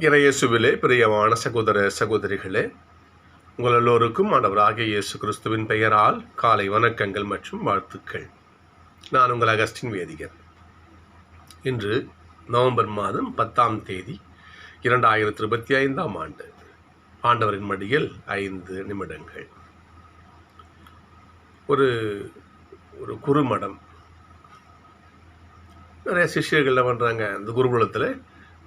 இறையேசுவிலே பிரியமான சகோதர சகோதரிகளே உங்கள் எல்லோருக்கும் ஆண்டவராகிய இயேசு கிறிஸ்துவின் பெயரால் காலை வணக்கங்கள் மற்றும் வாழ்த்துக்கள். நான் உங்கள் அகஸ்டின் வேதிகர். இன்று நவம்பர் மாதம் பத்தாம் தேதி இரண்டாயிரத்தி இருபத்தி ஐந்தாம் ஆண்டு. ஆண்டவரின் மடியில் ஐந்து நிமிடங்கள். ஒரு ஒரு குறுமடம். நிறைய சிஷ்யர்கள் என்ன பண்ணுறாங்க அந்த குருகுலத்தில்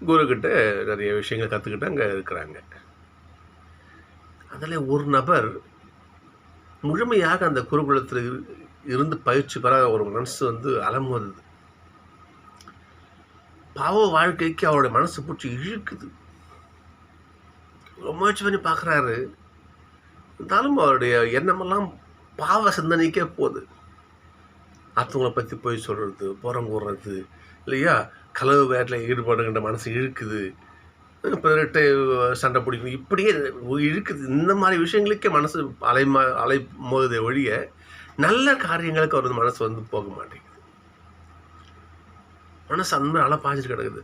குருக்கிட்ட நிறைய விஷயங்கள் கற்றுக்கிட்டு அங்கே இருக்கிறாங்க. அதில் ஒரு நபர் முழுமையாக அந்த குருகுலத்தில் இரு- இருந்து பயிற்சி பெற ஒரு மனசு வந்து அலமோதுது பாவ வாழ்க்கைக்கு அவருடைய மனசு பிடிச்சி இழுக்குது. ரொம்ப முயற்சி பண்ணி பார்க்குறாரு இருந்தாலும் அவருடைய எண்ணமெல்லாம் பாவ சிந்தனைக்கே போகுது. அடுத்தவங்களை பற்றி போய் சொல்கிறது புறம் கூடுறது இல்லையா? களவு வேட்டில் ஈடுபடுகின்ற மனசு இழுக்குது பிறர்கிட்ட சண்டை பிடிக்கணும் இப்படியே இழுக்குது இந்த மாதிரி விஷயங்களுக்கே மனசு அலை அலை போகுதே ஒழிய நல்ல காரியங்களுக்கு அவரது மனசு வந்து போக மாட்டேங்குது. மனசு அந்த மாதிரி அலை கிடக்குது.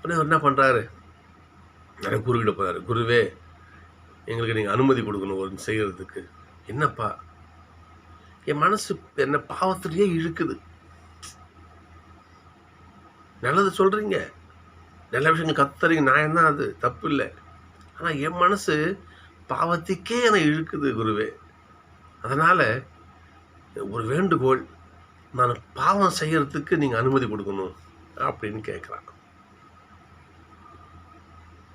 உடனே அவர் என்ன பண்ணுறாரு நிறைய குருக்கிட்ட போகிறாரு குருவே எங்களுக்கு நீங்கள் அனுமதி கொடுக்கணும் ஒரு செய்கிறதுக்கு என்னப்பா? என் மனசு என்ன பாவத்திலேயே இழுக்குது. நல்லது சொல்கிறீங்க நல்ல விஷயங்கள் கத்துறீங்க. நான் தான் அது? தப்பு இல்லை. ஆனால் என் மனசு பாவத்துக்கே என்னை இழுக்குது குருவே. அதனால் ஒரு வேண்டுகோள் நான் பாவம் செய்கிறதுக்கு நீங்கள் அனுமதி கொடுக்கணும் அப்படின்னு கேட்குறான்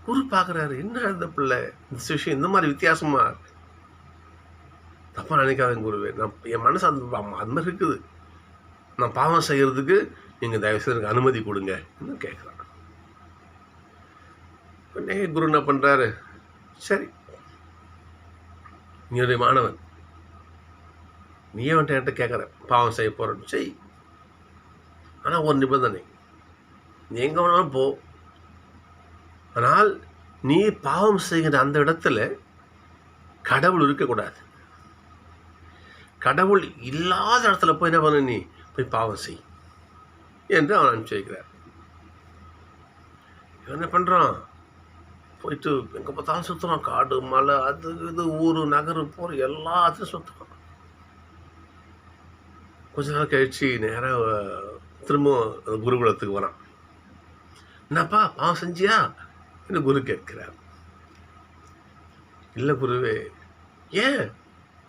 குரு பார்க்குறாரு என்ன இந்த பிள்ளை? இந்த விஷயம் இந்த மாதிரி வித்தியாசமாக தப்பாக நினைக்காதீங்க குருவே நான் என் மனசு அந்த அந்த மாதிரி இருக்குது. நான் பாவம் செய்கிறதுக்கு நீங்கள் தயவுசெய்து எனக்கு அனுமதி கொடுங்க கேட்குறான். உடனே குரு என்ன பண்ணுறாரு சரி. நீருடைய மாணவன் நீயே வந்துட்டு என்கிட்ட கேட்குற? பாவம் செய்ய போகிறன்னு செய் ஆனால் ஒரு நிபந்தனை. நீ எங்கே வேணாலும் போ. ஆனால் நீ பாவம் செய்கிற அந்த இடத்துல கடவுள் இருக்கக்கூடாது. கடவுள் இல்லாத இடத்துல போய் என்ன பண்ண நீ? போய் பாவம் செய் என்று அவன் அனுப்பிச்சி வைக்கிறார் இவன் என்ன பண்ணுறான் போயிட்டு எங்கே பார்த்தாலும் சுற்றுறான் காடு மலை அது இது ஊர் நகர் போகிற எல்லாத்தையும் சுற்றுறான் கொஞ்ச நாள் கழிச்சு நேராக திரும்பவும் அந்த குருகுலத்துக்கு வரான். என்னப்பா பாவம் செஞ்சியா? என்று குரு கேட்கிறார். இல்லை குருவே ஏன்?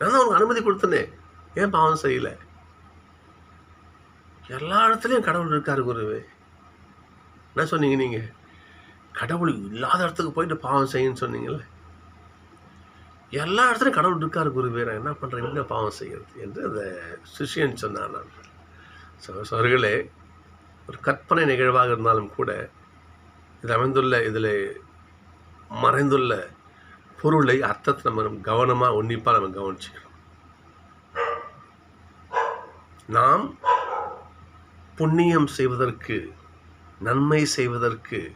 நான் தான் உனக்கு அனுமதி கொடுத்தனே. ஏன் பாவம் செய்யலை? எல்லா இடத்துலையும் கடவுள் இருக்காரு குருவே. என்ன சொன்னீங்க நீங்கள் கடவுள் இல்லாத இடத்துக்கு போயிட்டு பாவம் செய்யுன்னு சொன்னீங்கல்ல. எல்லா இடத்துலையும் கடவுள் இருக்காரு குருவே. நான் என்ன பண்ணுறேன் என்ன பாவம் செய்கிறது என்று அந்த சிஷியன் சொன்னார் நான் ஸோ ஒரு கற்பனை நிகழ்வாக இருந்தாலும் கூட இது அமைந்துள்ள இதில் மறைந்துள்ள பொருளை அர்த்தத்தை நம்ம கவனமாக உன்னிப்பாக நம்ம கவனிச்சுக்கணும். நாம் புண்ணியம் செய்வதற்கு நன்மை செய்வதற்கு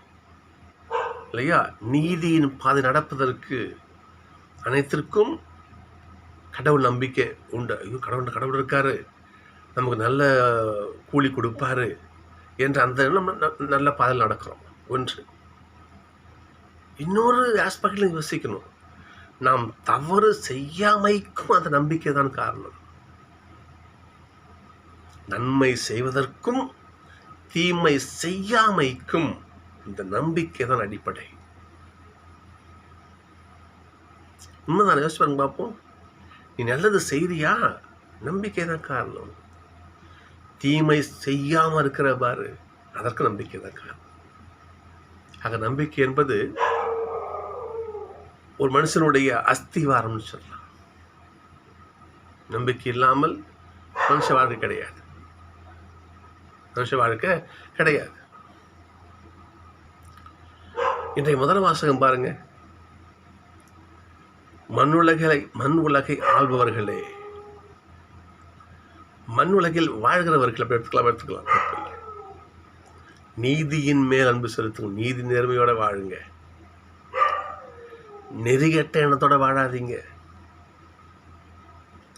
இல்லையா? நீதியின் பாதை நடப்பதற்கு அனைத்திற்கும் கடவுள் நம்பிக்கை உண்டு. ஐயோ கடவுள் கடவுள் இருக்கார். நமக்கு நல்ல கூலி கொடுப்பாரு என்ற அந்த நம்ம நல்ல பாதையில் நடக்கிறோம். ஒன்று. இன்னொரு ஆஸ்பெக்டில் யோசிக்கணும். நாம் தவறு செய்யாமைக்கும் அந்த நம்பிக்கை தான் காரணம். நன்மை செய்வதற்கும் தீமை செய்யாமைக்கும் இந்த நம்பிக்கை தான் அடிப்படை. உண்மைதான்? யோசிச்சு பாருங்க பார்ப்போம் நீ நல்லது செய்தியா நம்பிக்கை தான் காரணம். தீமை செய்யாமல் இருக்கிற பாரு அதற்கு நம்பிக்கை தான் காரணம். ஆக நம்பிக்கை என்பது ஒரு மனுஷனுடைய அஸ்திவாரம்னு சொல்லலாம். நம்பிக்கை இல்லாமல் மனுஷ வாழ்க்கை கிடையாது. சந்தோஷ வாழ்க்கை கிடையாது. இன்றைய முதல் வாசகம் பாருங்க. மண் உலகை மண் உலகை ஆள்பவர்களே. மண் உலகில் வாழ்கிறவர்களை எடுத்துக்கலாம் எடுத்துக்கலாம். நீதியின் மேல் அன்பு செலுத்துங்க நீதி நேர்மையோட வாழுங்க. நெறிகட்ட எண்ணத்தோட வாழாதீங்க.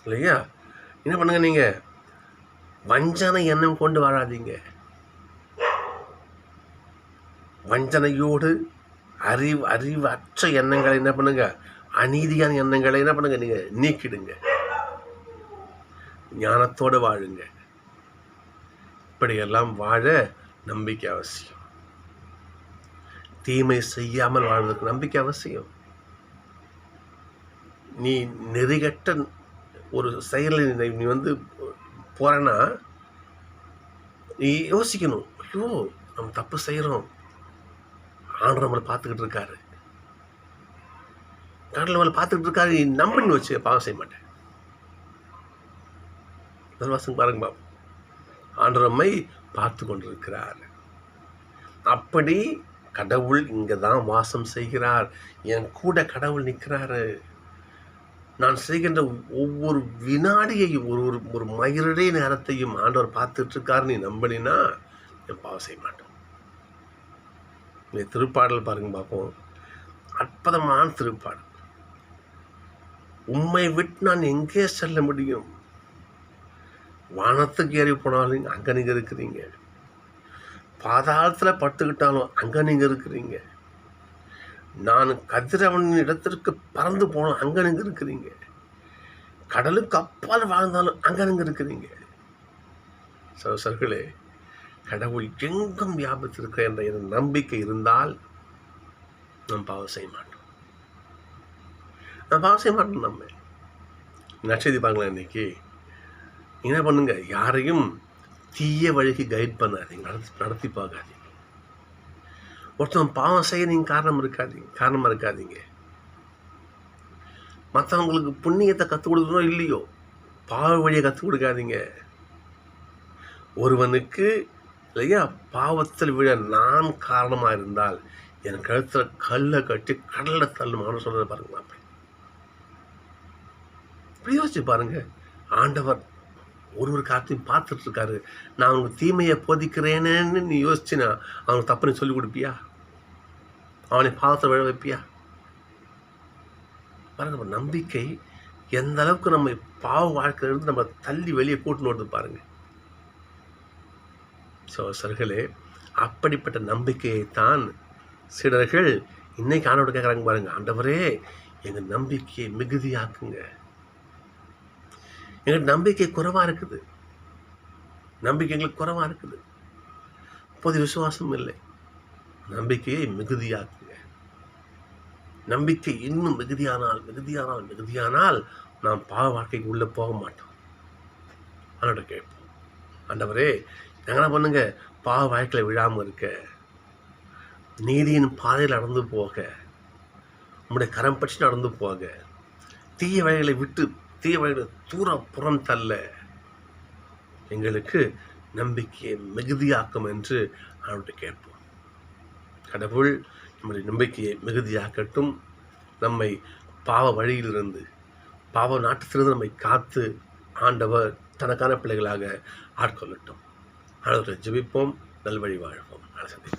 இல்லையா? என்ன பண்ணுங்க நீங்கள் வஞ்சனை எண்ணம் கொண்டு வாழாதீங்க. வஞ்சனையோடு அறிவு அறிவு அற்ற எண்ணங்களை என்ன பண்ணுங்க? அநீதியான எண்ணங்களை என்ன பண்ணுங்க? நீங்க நீக்கிடுங்க. ஞானத்தோடு வாழுங்க. இப்படியெல்லாம் வாழ நம்பிக்கை அவசியம். தீமை செய்யாமல் வாழ்வதற்கு நம்பிக்கை அவசியம். நீ நெறிகட்ட ஒரு செயலில் நீ- நீ வந்து போறேன்னா நீ யோசிக்கணும். ஐயோ நம்ம தப்பு செய்கிறோம் ஆண்டு நம்மளை பார்த்துக்கிட்டு இருக்காரு. கடல் நம்மளை பார்த்துக்கிட்டு இருக்காரு. நீ நம்பின்னு வச்சு பாவம் செய்ய மாட்டேன். வாசம் பாருங்க பாபு ஆண்டரம்மை பார்த்து கொண்டிருக்கிறார். அப்படி கடவுள் இங்கே தான் வாசம் செய்கிறார். என் கூட கடவுள் நிற்கிறாரு நான் செய்கின்ற ஒவ்வொரு வினாடியையும் ஒரு ஒரு ஒரு மயிரடை நேரத்தையும் ஆண்டவர் பார்த்துட்ருக்காரு நீ நம்பினா என் பாவம் செய்ய மாட்டோம் இந்த திருப்பாடல் பாருங்க பார்ப்போம். அற்புதமான திருப்பாடல். உண்மை விட்டு நான் எங்கே செல்ல முடியும்? வானத்துக்கு ஏறி போனாலும் அங்கே நீங்கள் இருக்கிறீங்க. பாதாளத்தில் படுத்துக்கிட்டாலும் அங்கே நீங்கள் இருக்கிறீங்க. நான் கதிரவன் இடத்திற்கு பறந்து போனால் அங்கே நீங்கள் இருக்கிறீங்க. கடலுக்கு அப்பால் வாழ்ந்தாலும் அங்கே நீங்கள் இருக்கிறீங்க. சகோசர்களே கடவுள் எங்கும் வியாபித்திருக்கிற என்ற நம்பிக்கை இருந்தால் நாம் பாவம் செய்ய மாட்டோம். நான் பாவம் செய்ய மாட்டோம் நம்ம. நட்சதி பாருங்களேன் இன்னைக்கு. என்ன பண்ணுங்க? யாரையும் தீய வழிக்கு கைட் பண்ணாதீங்க. நடத்தி நடத்தி பார்க்காதீங்க. ஒருத்தன் பாவம் செய்ய நீங்கள் காரணம் இருக்காதீங்க காரணமாக இருக்காதீங்க. மற்றவங்களுக்கு புண்ணியத்தை கற்றுக் கொடுக்கணும் இல்லையோ பாவ வழியை கற்றுக் கொடுக்காதீங்க. ஒருவனுக்கு இல்லையா பாவத்தில் விழ நான் காரணமாக இருந்தால் என் கழுத்தில் கல்லை கட்டி கடலில் தள்ளுமான்னு சொல்கிறத பாருங்க அப்படி யோசிச்சு பாருங்க. ஆண்டவர் ஒரு ஒரு காத்தையும் பார்த்துட்டு இருக்காரு நான் அவனுக்கு தீமையை போதிக்கிறேனேன்னு நீ யோசிச்சினா அவனுக்கு தப்பு நீ சொல்லிக் கொடுப்பியா? அவனை பாதத்தை விழ வைப்பியா? பாருங்க நம்ம நம்பிக்கை எந்த அளவுக்கு நம்ம பாவ வாழ்க்கையிலிருந்து நம்ம தள்ளி வெளியே கூட்டின்னு வருது பாருங்க. ஸோ சர்களே அப்படிப்பட்ட நம்பிக்கையை தான் சிலர்கள் இன்னைக்கு ஆண்டோட கேட்குறாங்க பாருங்க. ஆண்டவரே எங்கள் நம்பிக்கையை மிகுதியாக்குங்க. எங்களுக்கு நம்பிக்கை குறைவாக இருக்குது. நம்பிக்கை எங்களுக்கு குறைவாக இருக்குது. அப்போது விசுவாசம் இல்லை. நம்பிக்கையை மிகுதியாக்குங்க. நம்பிக்கை இன்னும் மிகுதியானால் மிகுதியானால் மிகுதியானால் நாம் பாவ வாழ்க்கைக்கு உள்ளே போக மாட்டோம். அதோட கேட்போம். ஆண்டவரே என்ன பண்ணுங்க? பாவ வாழ்க்கையில் விழாமல் இருக்க. நீதியின் பாதையில் நடந்து போக. உங்களுடைய கரம் பற்றி நடந்து போக. தீய வழிகளை விட்டு தீய தூர புறம் தள்ள எங்களுக்கு நம்பிக்கையை மிகுதியாக்கும் என்று அவர்கிட்ட கேட்போம். கடவுள் நம்முடைய நம்பிக்கையை மிகுதியாக்கட்டும். நம்மை பாவ வழியிலிருந்து பாவ நாட்டத்திலிருந்து நம்மை காத்து ஆண்டவர் தனக்கான பிள்ளைகளாக ஆட்கொள்ளட்டும். ஆண்டவரை ஜெபிப்போம். நல்வழி வாழ்வோம். நாளை சந்திப்போம்